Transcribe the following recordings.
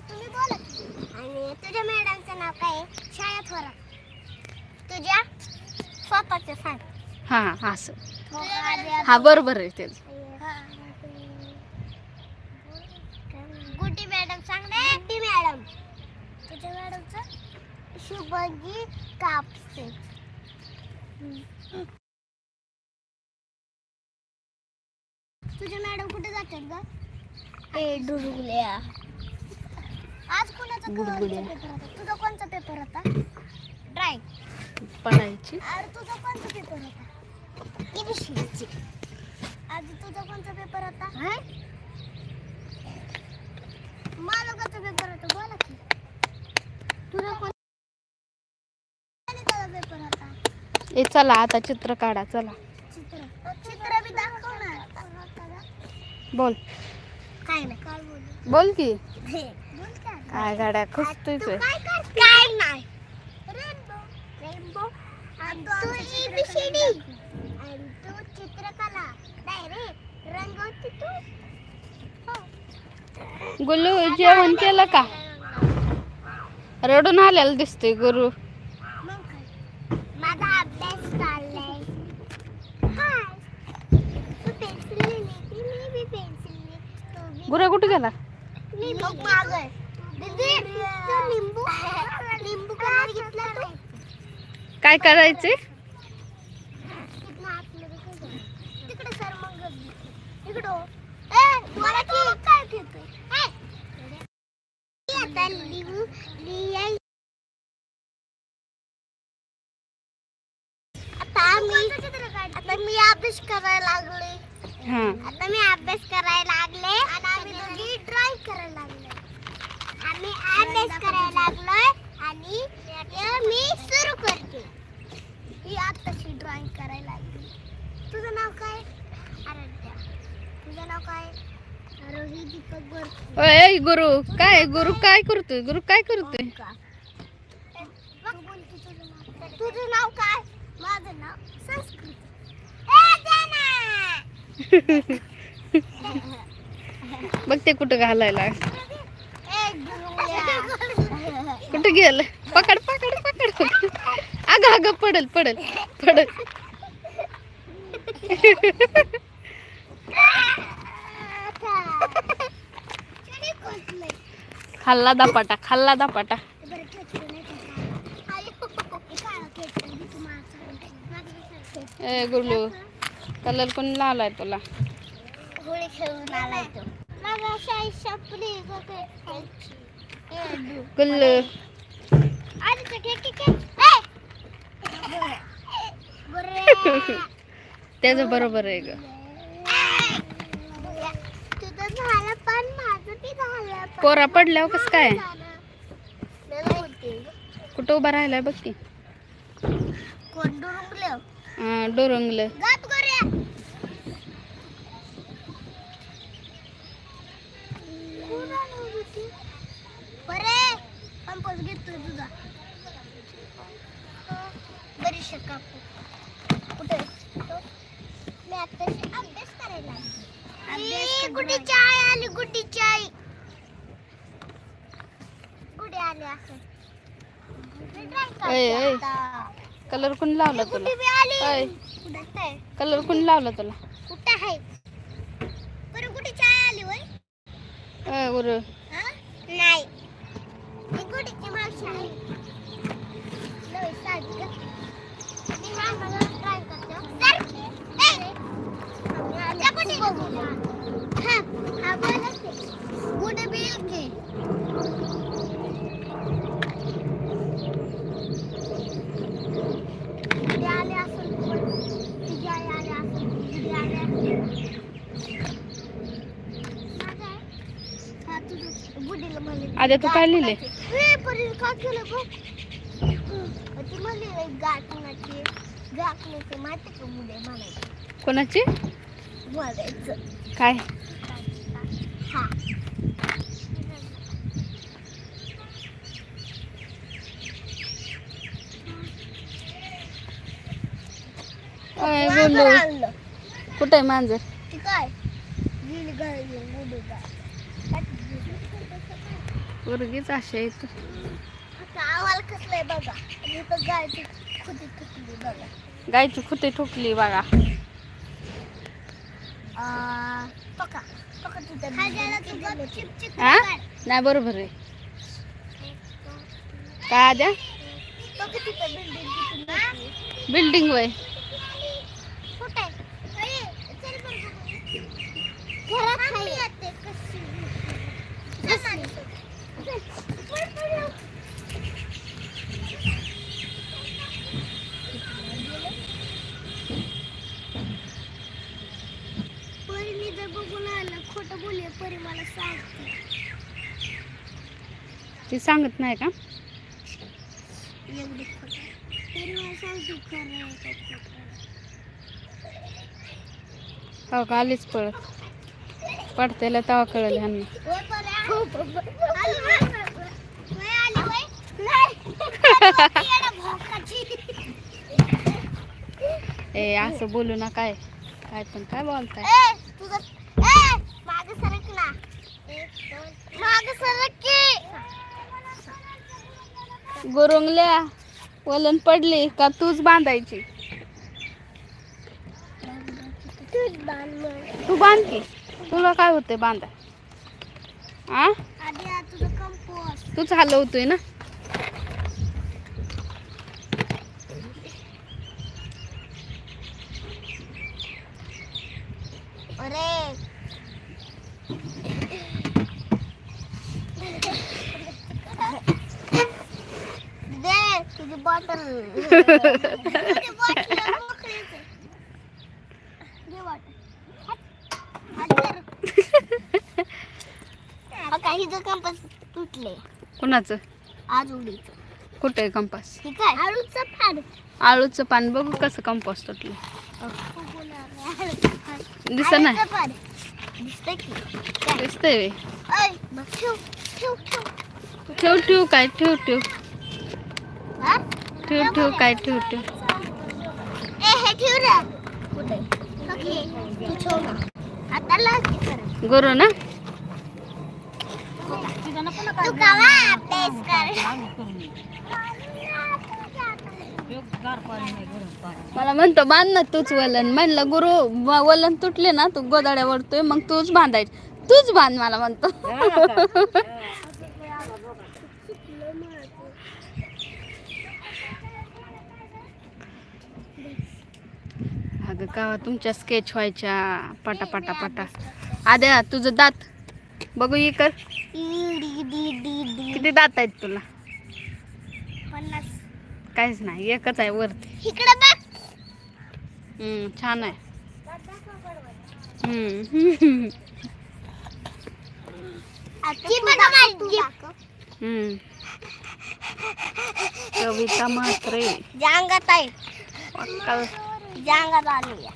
तुम्ही बोला आणि तुझ्या मॅडमचं नाव काय आहे छाया थोरात तुझ्या स्वतःचं सांग हा हा असं. हा बरोबर आहे ते. गुड्डी मॅडम सांग ना. गुड्डी मॅडम. तुझ्या मॅडमचं शुभजी कापसे. तुझ्या मॅडम कुठे जातात ग? ए डुडुगल्या. आज कोणाचा गुडगुड्या. पेपर होता? तुझा कोणता पेपर होता? ड्राइंग पडायची. अरे तुझा कोणता पेपर होता? केमिस्ट्रीची आज तुझा कोणता पेपर होता? मालकाचा पेपर होता? बोला की. तुझा कोण गणिताचा पेपर होता. ए चला आता चित्र काढा चला चित्र चित्र बी दाखव ना बोल. काय नाही काय बोलू. बोल की. बोल काय काय गाड्या खुसतोय तू काय करते? काय नाही. रेनबो रेनबो आणि तू एबीसीडी आणि तू चित्रकला. नाही रे रंगवते तू. हो. गुल्लू जेवण केलं का? रडून आलेला दिसतोय गुरु मग काय माझा अभ्यास चाललाय हाय तू पेन्सिल नेली मी बी पेन्सिल तू बी गुरा कुठे गेला मी बघ मागं. दीदी, तू लिंबू लिंबू कलर घेतला तू काय करायचे तिकडं आतमध्ये काय झालं? तिकडे सर मग इकडं ए मला की काय घेतोय? ए! मी आता मी आता मी अभ्यास करायला लागले. आता मी अभ्यास करायला लागले आणि आम्ही दोघी ड्रॉइंग करायला लागले आम्ही अभ्यास करायला लागलोय आणि मी सुरू करते. ही आत्ताची ड्रॉइंग करायला लागली. तुझं नाव काय? आराध्या. तुझं नाव काय? रोही दीपक ओय गुरु. काय गुरु काय करतोय? गुरु काय करतोय? तुझं नाव काय? माझं नाव बघ ते कुठं घालायला. कुठं गेलं? पकड पकड पकड. अग अग पडल पडल पडल. खाल्ला दापाटा खाल्ला दापाटा बरं, ए गुरु कलर कोण लावलाय तुला? होळी खेळून आलाय तो. माझा शाई. त्याचं. बरोबर आहे ग. पोरा पडल्यावर कसं काय. कुठं उभा राहिलाय बघ की कोण डुरुंगलं? हा. ई, गुड्डी चाय आली? गुड्डी चाय? गुड्डी आली असं? मी. कलर कोण लावला तुला. कुठं आहे? कलर कोण लावला तुला कुठं आहे बरं कुठे चाय आली वय ए गुरु हा? नाही ही गुडीची मावशी आहे नवी साडी का? मी मामाला try करते! ए! हा, बोला की. गुडी बी येईल की. गुडी आली असेल पण. तिची आई आली असेल. गुडी आली असेल. माझं आहे? हा, तुझं गुडीला म्हणले. आद्या तू काय लिहिले ए, परील का केलं गं? ती म्हणली बाई गाठण्याची गाठण्याची माहिती का मुले म्हणायचं? कोणाची? काय. कुठं आहे मांजर? ती काय? पोरगीच अशी आहे तू आवाज कसलाय बघा. आणि इथं गायची खुटी ठोकली बघा. हा नाही बरोबर आहे. काय आद्या? बिल्डिंग वय. घरात खाई कशी परी मी जर बघून आलं खोटं बोलले परी मला सांगते ती सांगत नाही का? हो का आलीच पळत? पडतेला तवा कळलं ह्यांना. ए असं बोलू ना काय काय पण काय बोलताय? गुरुंगल्या वलन पडली का तूच बांधायची? तू बांध की. तुला काय होतंय बांधा आ? तूच हलवतोय ना अरे दे तुझी बॉटल तुझी बॉटल मोकळीच आहे. दे बॉटल हात कर. हा काही जर कंपास तुटले कुणाचं? आज उडीचं. कुठं आहे कंपास आळूचं फाड आळूचं पान. बघू कसं कंपास तुटलं दिसत नाही? दिसतंय ठेव. ठेव ठेव काय? ठेव ठेव? ठेव ठेव काय ठेव ठेव. ए हे ठेव रे. कुठे? ओके. तू ठेव ना. आता लाग की खरं गुरु ना? तू कवा अभ्यास कर? मला म्हणतो बांध ना तूच वलन. म्हणलं गुरु वलन तुटले ना तू गोदाड्या वरतोय मग तूच बांधायची. तूच बांध मला म्हणतो. अगं का तुमच्या स्केच व्हायच्या पटा पटा पटा आद्या तुझं दात बघू ये कर. डी डी डी डी किती दात आहेत तुला? काहीच नाही एकच आहे वरती. इकडे बघ. हम्म, छान आहे. हम्म. ही हम्म. कविता म्हात्रे. जांगात आहे जांगात आली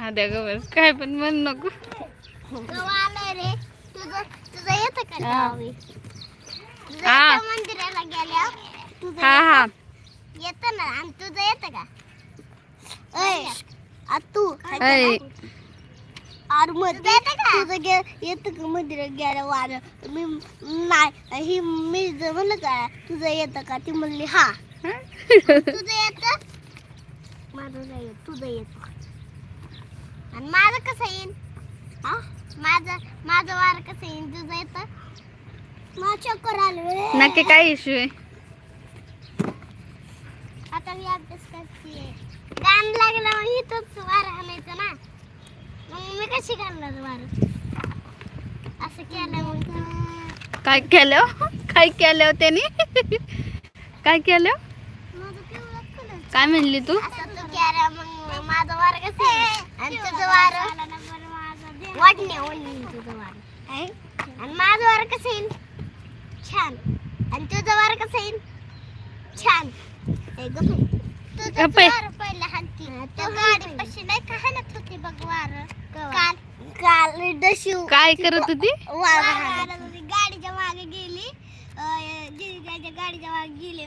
आद्या गवस काय पण म्हण नको. रे. तुझं तुझं येतं का हा. मंदिराला गेल्यावर तुझं हा हा. येतं ना? आणि तुझं येतं का? ऐ आ तू ऐ. आरमध्ये तुझं गे येतं का मंदिरात गेल्या वार मी नाही ही मी म्हणलं का तुझं येतं का? ती म्हणली हा. तुझं येतं? माझं नाही येत तुझं येतं. आणि माझं कसं येईल हा? माझं माझं वार कसं येईल तुझं येतं? मला चक्कर आलं नक्की काय इश्यू आहे? आता मी अभ्यास करते. गाण लागला मग इथंच वार आणायचं ना. मग मी कशी करणार वार? असं केलं मग. काय केलं काय केलं त्यांनी काय केलं काय म्हणली तू माझं वार कसं येईल? छान आणि तुझं वार कसं येईल छान. तुझं. वार पहिलं हाती तो गाडी पशी नाही का हाणत होती बघ वार काल काय करत होती वार हाणत होती. गाडीच्या मागे गेली अं, जी- ज्याच्या गाडीच्या मागे गेली ना आगादार बोलली असं करते. ये ये ये ये आणि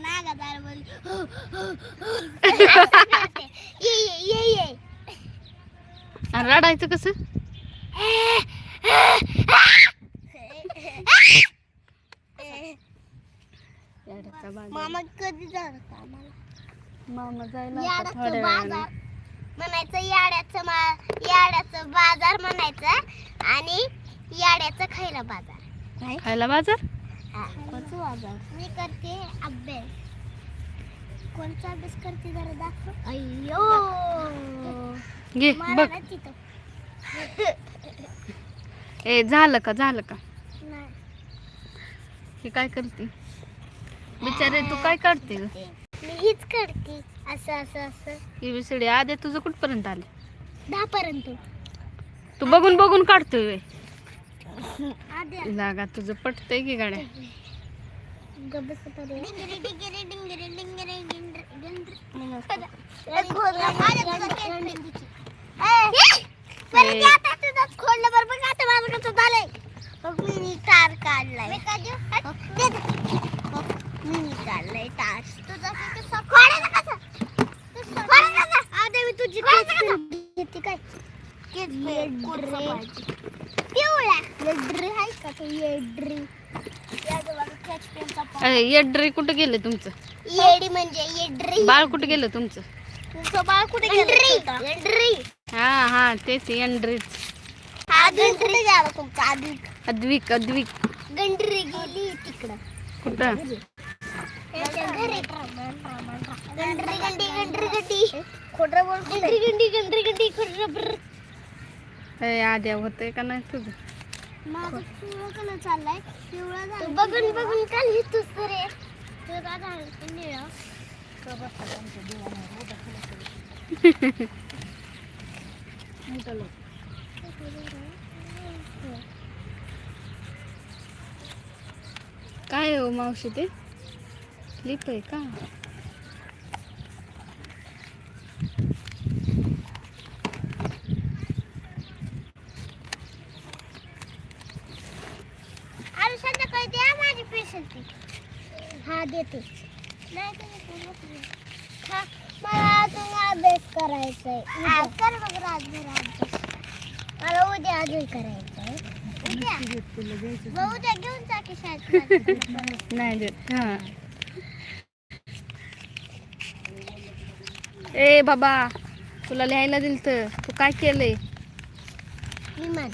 रडायचं कसं. मामा कधी जाणार कामाला मामा जायला याड्याचं बाजार. म्हणायचं याड्याचं मा याड्याचं बाजार म्हणायचं आणि याड्याचं खायला बाजार. खायला बाजार? बाजार मी करते अभ्यास. कोणचा अभ्यास करते जरा दाखव. अय्यो! घे बघ. ए झालं का झालं का? नाही. हे काय करते? बिचारे तू काय काढते मी हीच करते. असं असं असं. एबीसीडी आधी तुझं कुठपर्यंत आले? दहा पर्यंत तू बघून बघून काढतोय लागा तुझं पटतंय की गाड्या? खोडलं बरं बघ आता माझं कसं झालंय मग मी तार काढलाय मी काढलाय तार तुझा खोडायचं कसं खोडायचं कसं आता मी तुझी घेते काय पिवळा येड्री आहे का तो येड्री अरे येड्री कुठं गेलं तुमचं? येडी म्हणजे येड्री. बाळ कुठं गेलं तुमचं? बाळ कुठे गेलं हा हा तेच एंड्रीच आधी कुठे गेला तुमचा? आधी अद्विक अद्विक. गंडरी गेली तिकडं. कुठं? त्याच्या घरी. गंडरी गंडी गंडरी गंडी खोटं बोल गंडरी गंडी गंडरी गंडी खोटं ब्र ए, आद्या होतंय का नाही तुझं? माझं पिवळं कलर चाललाय. पिवळा झाला बघून बघून का लिहितोस तर रे तुझं काय झालं ते निळं. काय हो मावशी ते? लिप आहे का अरे संध्याकाळी द्या माझी ती हा देते. नाही. हा, मला अजून अभ्यास करायचा आहे. कर रातभर अभ्यास. मला उद्या अजून करायचं आहे. उद्या? मग उद्या घेऊन जा की शाळेत. नाही देत. हा. ए बाबा तुला लिहायला दिलं तर तू काय केलंय? विमान.